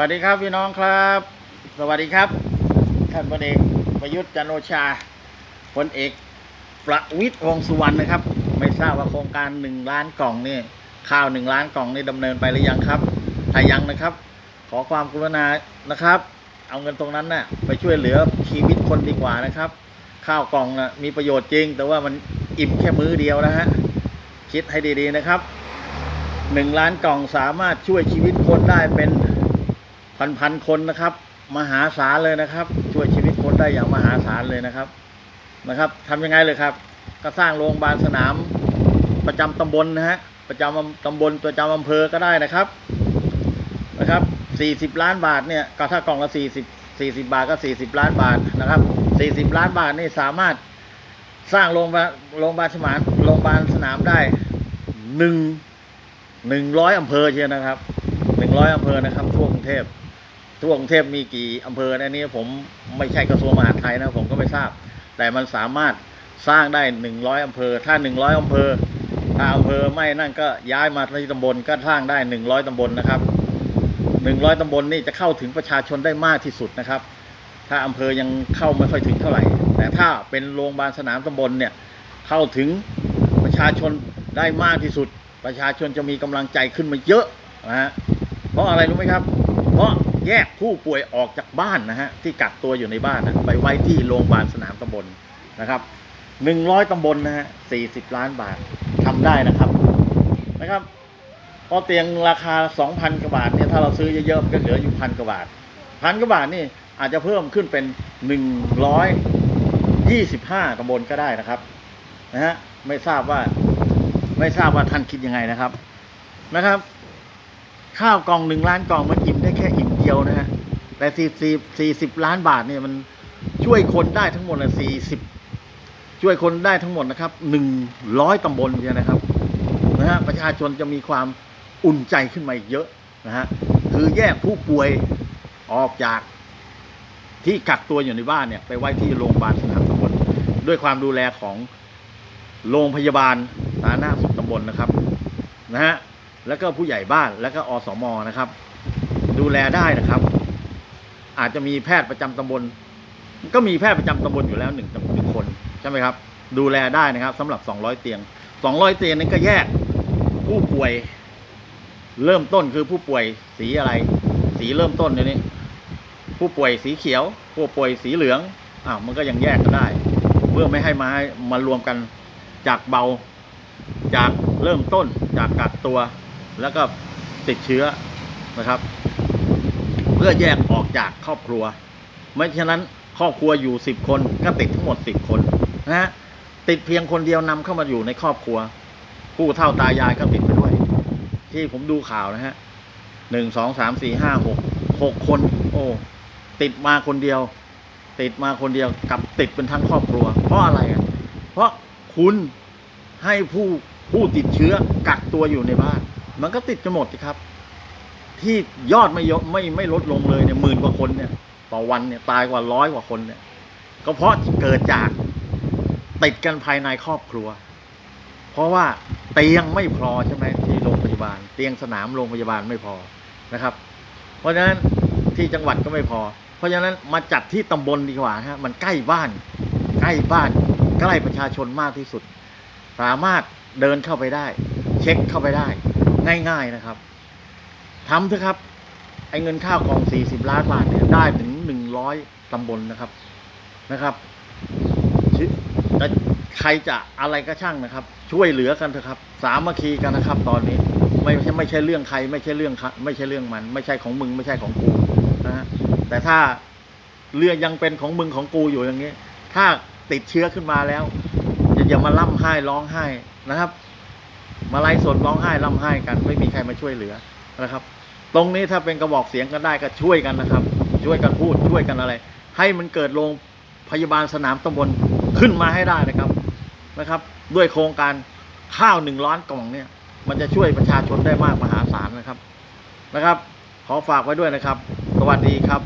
วัสดีครับพี่น้องครับ สวัสดีครับท่านพลเอกประยุทธ์จันโอชาพลเอกประวิตรวงสุวรรณนะครับ ไม่ทราบว่าโครงการหนึ่งล้านกล่องนี่ข้าวหนึ่งล้านกล่องนี่ดำเนินไปหรือยังครับถ้ายังนะครับ ขอความกรุณานะครับ เอาเงินตรงนั้นน่ะไปช่วยเหลือชีวิตคนดีกว่านะครับ ข้าวกล่องน่ะมีประโยชน์จริง แต่ว่ามันอิ่มแค่มื้อเดียวนะฮะคิดให้ดีๆนะครับหนึ่งล้านกล่องสามารถช่วยชีวิตคนได้เป็น พันๆคนนะครับ มหาศาลเลยนะครับ ช่วยชีวิตคนได้อย่างมหาศาลเลยนะครับนะครับทำยังไงเลยครับ ก็สร้างโรงพยาบาลสนามประจำตำบลนะฮะประจำตำบลประจำอำเภอก็ได้นะครับนะครับ40ล้านบาทเนี่ยก็ถ้ากล่องละ40 40บสี่สิบาทก็40ล้านบาทนะครับ40ล้านบาทนี่สามารถสร้างโรงพยาบาลโรงพยาบาลสนามโรงพยาบาลสนามได้หนึ่งหนึ่งร้อยอำเภอเชียวนะครับหนึ่งร้อยอำเภอนะครับทั่วกรุงเทพ ทั่วกรุงเทพมีกี่อำเภออันนี้ผมไม่ใช่กระทรวงมหาดไทยนะผมก็ไม่ทราบ แต่มันสามารถสร้างได้หนึ่งร้อยอำเภอ ถ้าหนึ่งร้อยอำเภอ ถ้าอำเภอไม่นั่นก็ย้ายมาที่ตำบลก็สร้างได้หนึ่งร้อยตำบลนะครับหนึ่งร้อยตำบลนี่จะเข้าถึงประชาชนได้มากที่สุดนะครับ ถ้าอำเภอยังเข้าไม่ค่อยถึงเท่าไหร่ แต่ถ้าเป็นโรงพยาบาลสนามตำบลเนี่ยเข้าถึงประชาชนได้มากที่สุด ประชาชนจะมีกำลังใจขึ้นมาเยอะนะฮะเพราะอะไรรู้ไหมครับ เพราะแยกผู้ป่วยออกจากบ้านนะฮะที่กักตัวอยู่ในบ้านนะไปไว้ที่โรงพยาบาลสนามตำบลนะครับหนึ่งร้อยตำบลนะฮะสี่สิบล้านบาททำได้นะครับนะครับพอเตียงราคาสองพันกว่าบาทเนี่ยถ้าเราซื้อเยอะๆก็เหลืออยู่พันกว่าบาทพันกว่าบาทนี่อาจจะเพิ่มขึ้นเป็นหนึ่งร้อยยี่สิบห้าตำบลก็ได้นะครับนะฮะไม่ทราบว่าไม่ทราบว่าท่านคิดยังไงนะครับนะครับ ข้าวกล่องหนึ่งล้านกล่องมันอิ่มได้แค่อิ่มเดียวนะฮะแต่สี่สี่สี่สิบล้านบาทเนี่ยมันช่วยคนได้ทั้งหมดนะสี่สิบช่วยคนได้ทั้งหมดนะครับหนึ่งร้อยตำบลเนี่ยนะครับนะฮะประชาชนจะมีความอุ่นใจขึ้นมาอีกเยอะนะฮะคือแยกผู้ป่วยออกจากที่กักตัวอยู่ในบ้านเนี่ย ไปไว้ที่โรงพยาบาลสนามตำบลด้วยความดูแลของโรงพยาบาลสาธารณสุขตำบลนะครับนะฮะ แล้วก็ผู้ใหญ่บ้านแล้วก็อสมนะครับ ดูแลได้นะครับ อาจจะมีแพทย์ประจำตำบล ก็มีแพทย์ประจำตำบลอยู่แล้วหนึ่งหนึ่งคนใช่ไหมครับ ดูแลได้นะครับสำหรับ 200 เตียง 200 เตียงนั้นก็แยกผู้ป่วย เริ่มต้นคือผู้ป่วยสีอะไร สีเริ่มต้นเนี่ยนี่ผู้ป่วยสีเขียว ผู้ป่วยสีเหลืองอ้าวมันก็ยังแยกกันได้ เพื่อไม่ให้มามารวมกันจากเบา จากเริ่มต้นจากกักตัว แล้วก็ติดเชื้อนะครับ เพื่อแยกออกจากครอบครัว ไม่ฉะนั้นครอบครัวอยู่สิบคนก็ติดทั้งหมดสิบคนนะฮะติดเพียงคนเดียวนำเข้ามาอยู่ในครอบครัว ผู้เฒ่าตายายก็ติดไปด้วย ที่ผมดูข่าวนะฮะหนึ่งสองสามสี่ห้าหกหกคน โอ้ติดมาคนเดียว ติดมาคนเดียวกับติดเป็นทั้งครอบครัว เพราะอะไรอะเพราะคุณให้ผู้ผู้ติดเชื้อกักตัวอยู่ในบ้าน มันก็ติดกันหมดครับ ที่ยอดไม่ยกไม่ไม่ลดลงเลยเนี่ยหมื่นกว่าคนเนี่ยต่อวันเนี่ยตายกว่าร้อยกว่าคนเนี่ย ก็เพราะเกิดจากติดกันภายในครอบครัว เพราะว่าเตียงไม่พอใช่ไหมที่โรงพยาบาล เตียงสนามโรงพยาบาลไม่พอนะครับ เพราะฉะนั้นที่จังหวัดก็ไม่พอ เพราะฉะนั้นมาจัดที่ตำบลดีกว่าฮะมันใกล้บ้าน ใกล้บ้านใกล้ประชาชนมากที่สุด สามารถเดินเข้าไปได้ เช็คเข้าไปได้ ง่าย ๆนะครับทำเถอะครับ ไอ้เงินข้าวกล่อง 40 ล้านบาทเนี่ยได้ถึง 100ตำบลนะครับนะครับชิแต่ใครจะอะไรก็ช่างนะครับ ช่วยเหลือกันเถอะครับ สามัคคีกันนะครับ ตอนนี้ไม่ใช่ไม่ใช่เรื่องใคร ไม่ใช่เรื่องไม่ใช่เรื่องมัน ไม่ใช่ของมึงไม่ใช่ของกูนะฮะแต่ถ้าเรื่องยังเป็นของมึงของกูอยู่อย่างนี้ ถ้าติดเชื้อขึ้นมาแล้วอย่าอย่ามาล่ำไห้ร้องไห้นะครับ มาไล่สดร้องไห้ล่ำไห้กัน ไม่มีใครมาช่วยเหลือนะครับ ตรงนี้ถ้าเป็นกระบอกเสียงกันได้ก็ช่วยกันนะครับ ช่วยกันพูดช่วยกันอะไร ให้มันเกิดโรงพยาบาลสนามตำบลขึ้นมาให้ได้นะครับนะครับ ด้วยโครงการข้าวหนึ่งล้านกล่องเนี่ย มันจะช่วยประชาชนได้มากมหาศาลนะครับนะครับ ขอฝากไว้ด้วยนะครับ สวัสดีครับ